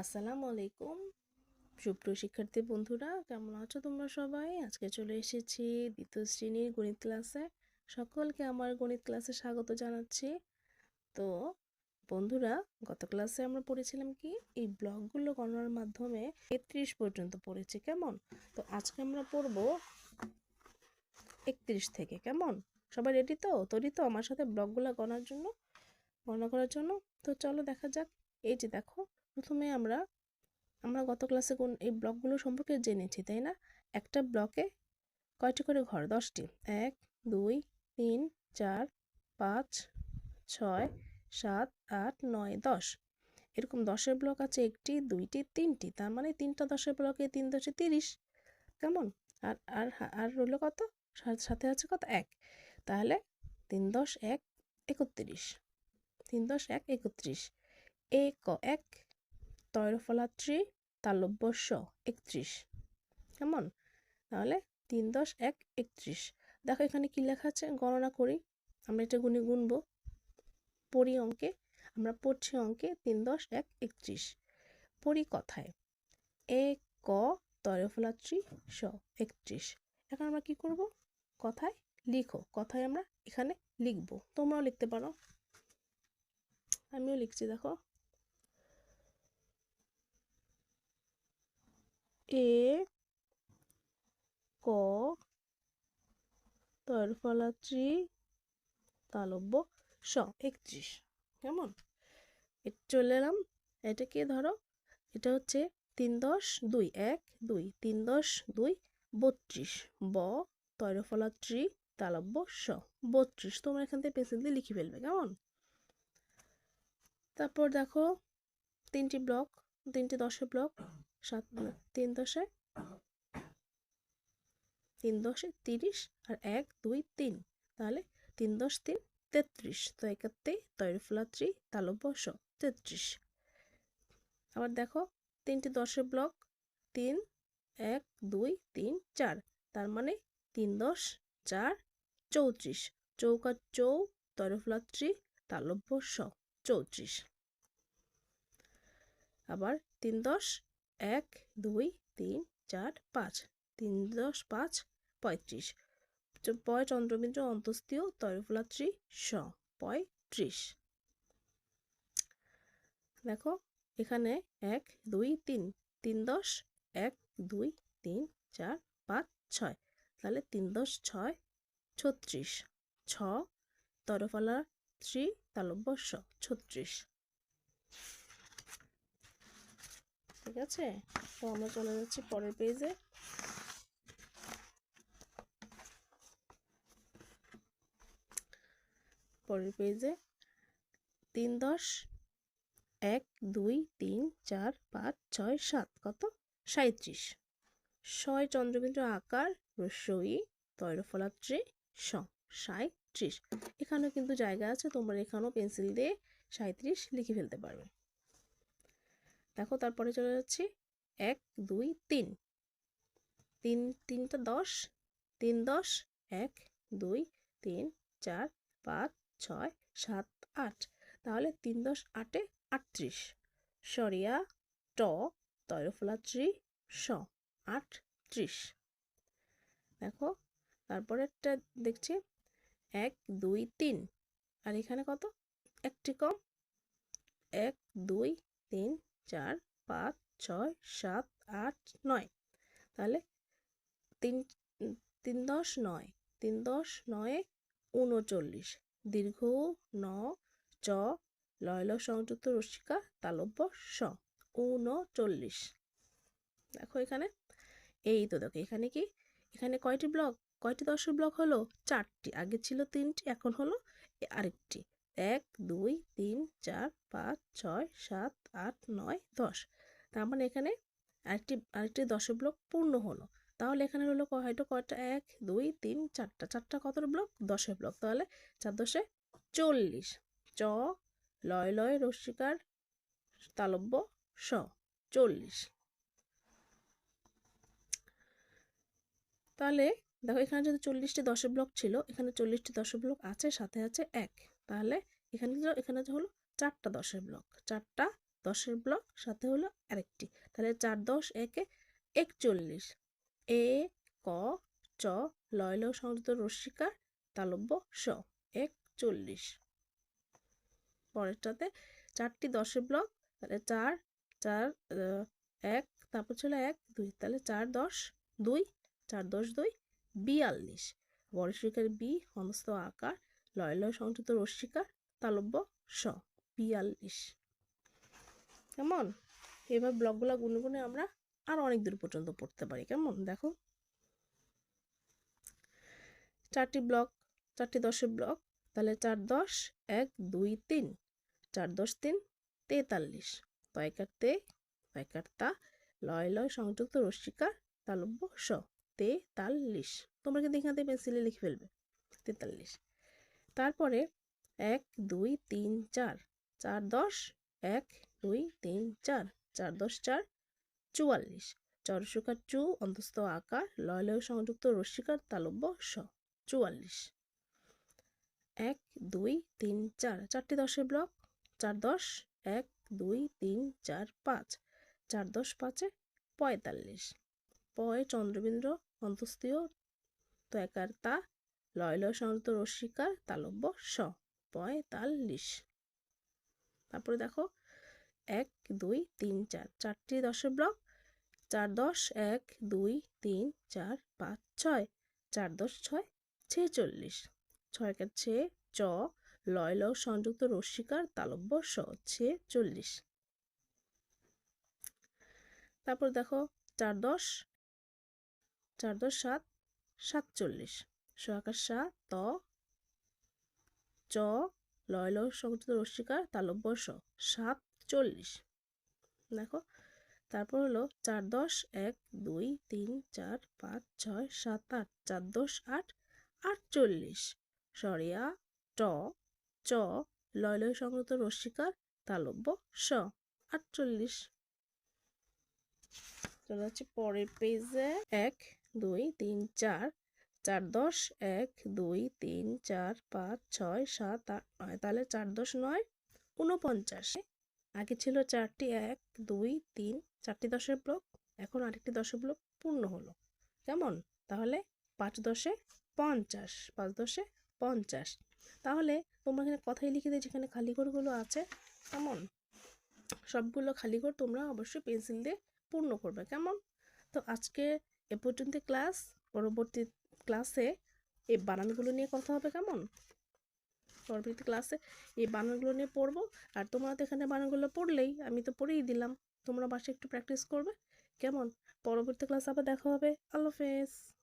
আসসালামু আলাইকুম। সুপ্রিয় শিক্ষার্থী বন্ধুরা, কেমন আছো তোমরা সবাই? আজকে চলে এসেছি দ্বিতীয় শ্রেণির গণিত ক্লাসে। সকলকে আমার গণিত ক্লাসে স্বাগত জানাচ্ছি। তো বন্ধুরা, গত ক্লাসে আমরা পড়েছিলাম কি? এই ব্লকগুলো গণনার মাধ্যমে একত্রিশ পর্যন্ত পড়েছি, কেমন? তো আজকে আমরা পড়ব একত্রিশ থেকে, কেমন? সবাই রেডি তো? তৈরি তো আমার সাথে ব্লকগুলো গণার জন্য, গণনা করার জন্য? তো চলো দেখা যাক। এই যে দেখো প্রথমে আমরা আমরা গত ক্লাসে কোন, এই ব্লকগুলো সম্পর্কে জেনেছি, তাই না? একটা ব্লকে কয়টি করে ঘর? দশটি। এক, দুই, তিন, চার, পাঁচ, ছয়, সাত, আট, নয়, দশ। এরকম দশের ব্লক আছে একটি, দুইটি, তিনটি। তার মানে তিনটা দশের ব্লকে তিন দশে তিরিশ। কেমন? আর আর আর রইল কত? সাথে আছে কত? এক। তাহলে তিন দশ এক একত্রিশ। তিন দশ এক একত্রিশ। এক এক তৈরফলাত্রী, তালব্যস্য, একত্রিশ। কেমন? তাহলে তিন দশ এক একত্রিশ। দেখো এখানে কি লেখা আছে? গণনা করি। আমরা এটা গুণে গুনবো। পড়ি অঙ্কে, আমরা পড়ছি অঙ্কে তিন দশ এক একত্রিশ। পড়ি কথায়, এ, ক, তৈরফলাত্রী, স, একত্রিশ। এখন আমরা কি করব? কথায় লিখো। কথায় আমরা এখানে লিখব। তোমরাও লিখতে পারো। আমিও লিখছি, দেখো। এ ক তরফলাত্রী তালব্য স একত্রিশ। কেমন? চলে এলাম। এটাকে ধরো? এটা হচ্ছে তিন দশ দুই এক দুই তিন দশ দুই বত্রিশ। ব তৈরফলাত্রী তালব্য স বত্রিশ। তোমরা এখান থেকে পেন্সিল দিয়ে লিখে ফেলবে। কেমন? তারপর দেখো তিনটি ব্লক। তিনটি দশে ব্লক সাত তিন দশে তিন দশে তিরিশ আর এক, দুই, তিন। তাহলে তিন দশ, তিন, তেত্রিশ। তো একাত্তে তৈরফলাত্রী তালব্যস, তেত্রিশ। আবার দেখো, তিনটি দশের ব্লক তিন, এক, দুই, তিন, চার। তার মানে তিন দশ, চার, চৌত্রিশ। চৌকা চৌ তৈরফলাত্রী তালব্য স চৌত্রিশ। আবার তিন দশ, এক, দুই, তিন, চার, পাঁচ। তিন দশ, পাঁচ, পঁয়ত্রিশ। পয় চন্দ্রবিন্দু অন্তস্তীয় তৈরফলাত্রী স পঁয়ত্রিশ দেখো, এখানে এক, দুই, তিন। তিন দশ, এক, দুই, তিন, চার, পাঁচ, ছয়। তাহলে তিন দশ, ছয়, ছত্রিশ। ছ, তরফলা ত্রি, তালব্য ছত্রিশ। ঠিক আছে? তো আমরা চলে যাচ্ছি পরের পেজে পরের পেজে তিন দশ, এক, দুই, তিন, চার, পাঁচ, ছয়, সাত, কত? সাঁত্রিশ ছয় চন্দ্রবিন্দু আকার, রস্যই, তৈরফলাত্রী, স সাঁত্রিশ এখানেও কিন্তু জায়গা আছে, তোমরা এখানেও পেন্সিল দিয়ে সাঁত্রিশ লিখে ফেলতে পারবে। দেখো তারপরে চলে যাচ্ছি। এক, দুই, তিন। তিন, তিনটা দশ। তিন, দশ। এক, দুই, তিন, চার, পাঁচ, ছয়, সাত, আট। তাহলে তিন, দশ, আটে আটত্রিশ। সরিয়া, ট তয়ফলাত্রি স, আটত্রিশ। দেখো, তারপরে একটা দেখছি। এক, দুই, তিন। আর এখানে কত? একটি কম। এক, দুই, তিন চার, পাঁচ, ছয়, সাত, আট, নয়। তাহলে তিন তিন দশ নয়, তিন দশ নয়ে উনচল্লিশ দীর্ঘ ন, চ, লয়ল সংযুক্ত রসিকা তালব্য স উনচল্লিশ দেখো এখানে, এই তো দেখো, এখানে কি, এখানে কয়টি ব্লক, কয়টি দশের ব্লক হলো? চারটি। আগে ছিল তিনটি, এখন হলো আরেকটি। এক, দুই, তিন, চার, পাঁচ, ছয়, সাত, আট, নয়, দশ। তার মানে এখানে আরেকটি আরেকটি দশের ব্লক পূর্ণ হলো। তাহলে এখানে হলো হয়তো কয়টা? এক, দুই, তিন, চারটা। চারটা কত ব্লক দশের ব্লক তাহলে চার দশে চল্লিশ। চ, লয় লয় রস্মিকার তালব্য স, চল্লিশ। তাহলে দেখো এখানে যদি চল্লিশটি দশের ব্লক ছিল, এখানে চল্লিশটি দশের ব্লক আছে, সাথে আছে এক। তাহলে এখানে এখানে হলো চারটা দশের ব্লক চারটা দশের ব্লক সাথে হলো আরেকটি। তাহলে চার দশ, একে একচল্লিশ। এ, ক, চ লয় ল সংযুক্ত রস্মিকার তালব্য স, একচল্লিশ। পরেরটাতে চারটি দশের ব্লক তাহলে চার চার এক, তারপর ছিল এক, দুই, তাহলে চার দশ, দুই, চার দশ দুই, বিয়াল্লিশ। বর্ষিকার বি সমস্ত আকার লয় লয় সংযুক্ত রস্মিকার তালব্য, স, বিয়াল্লিশ। কেমন? এবার ব্লকগুলো গুনে গুনে আমরা আর অনেক দূর পর্যন্ত পড়তে পারি, কেমন? দেখো। চারটি ব্লক, চারটি দশের ব্লক, তাহলে চার দশ, এক, দুই, তিন। চার দশ, তিন, তেতাল্লিশ। তয়কার তে তয়কার তা, লয় লয় সংযুক্ত রস্মিকার তালব্য, স, তেতাল্লিশ। তোমরা কিন্তু এখান থেকে পেন্সিলে লিখে ফেলবে, তেতাল্লিশ। তারপরে এক, দুই, তিন, চার চার, দশ, এক, দুই, তিন, চার চার, দশ, চার, চুয়াল্লিশ। চরসুকার চু, অন্তস্থ আকার লয় লয় সংযুক্ত রস্মিকার তালব্য স, চুয়াল্লিশ। এক, দুই, তিন, চার, চারটি দশের ব্লক, চার, দশ, এক, দুই, তিন, চার, পাঁচ, চার, দশ, পাঁচে পঁয়তাল্লিশ। পয় চন্দ্রবিন্দ্র, অন্তস্থীয় তো একার তা লয় লয় সংযুক্ত রস্মিকার তালব্য স পঁয়তাল্লিশ তারপরে দেখো, এক, দুই, তিন, চার। চারটি দশের ব্লক। চার দশ, এক, দুই, তিন, চার, পাঁচ, ছয়। চার দশ, ছয়, ছেচল্লিশ। ছয়কার ছে, চ লয় ল সংযুক্ত রস্মিকার তালব্য স, ছেচল্লিশ। তারপর দেখো, চার দশ চার দশ, সাত, সাতচল্লিশ। সহাকার সা ত চ লয় ল সংযুক্ত রস্মিকার তালব্য স সাতচল্লিশ দেখো, তারপর হলো চার দশ, এক, দুই, তিন, চার, পাঁচ, ছয়, সাত, আট, চার দশ, আট আটচল্লিশ সরিয়া ট, চ লয় লয় সংযুক্ত রস্মিকার তালব্য স আটচল্লিশ চলে যাচ্ছে পরের পেজে এক, দুই, তিন, চার চার দশ এক দুই তিন চার পাঁচ ছয় সাত আট নয় তাহলে চার দশ নয় উনপঞ্চাশ আগে ছিল চারটি এক, দুই, তিন, চারটি দশের ব্লক এখন আরেকটি দশের ব্লক পূর্ণ হলো। কেমন? তাহলে পাঁচ দশে পঞ্চাশ, পাঁচ দশে পঞ্চাশ। তাহলে তোমরা এখানে কথাই লিখে দিয়ে যেখানে খালি ঘরগুলো আছে। কেমন? সবগুলো খালি ঘর তোমরা অবশ্যই পেন্সিল দিয়ে পূর্ণ করবে। কেমন? তো আজকে এ পর্যন্ত ক্লাস। পরবর্তী ক্লাসে এই বানানগুলো নিয়ে কথা হবে কেমন? পরবর্তী ক্লাসে এই বানানগুলো নিয়ে পড়ব। আর তোমরা তো এখানে বানানগুলো পড়লেই আমি তো পড়েই দিলাম। তোমরা বাসে একটু প্র্যাকটিস করবে। কেমন? পরবর্তী ক্লাস আবার দেখা হবে। আল্লাহ হাফেজ।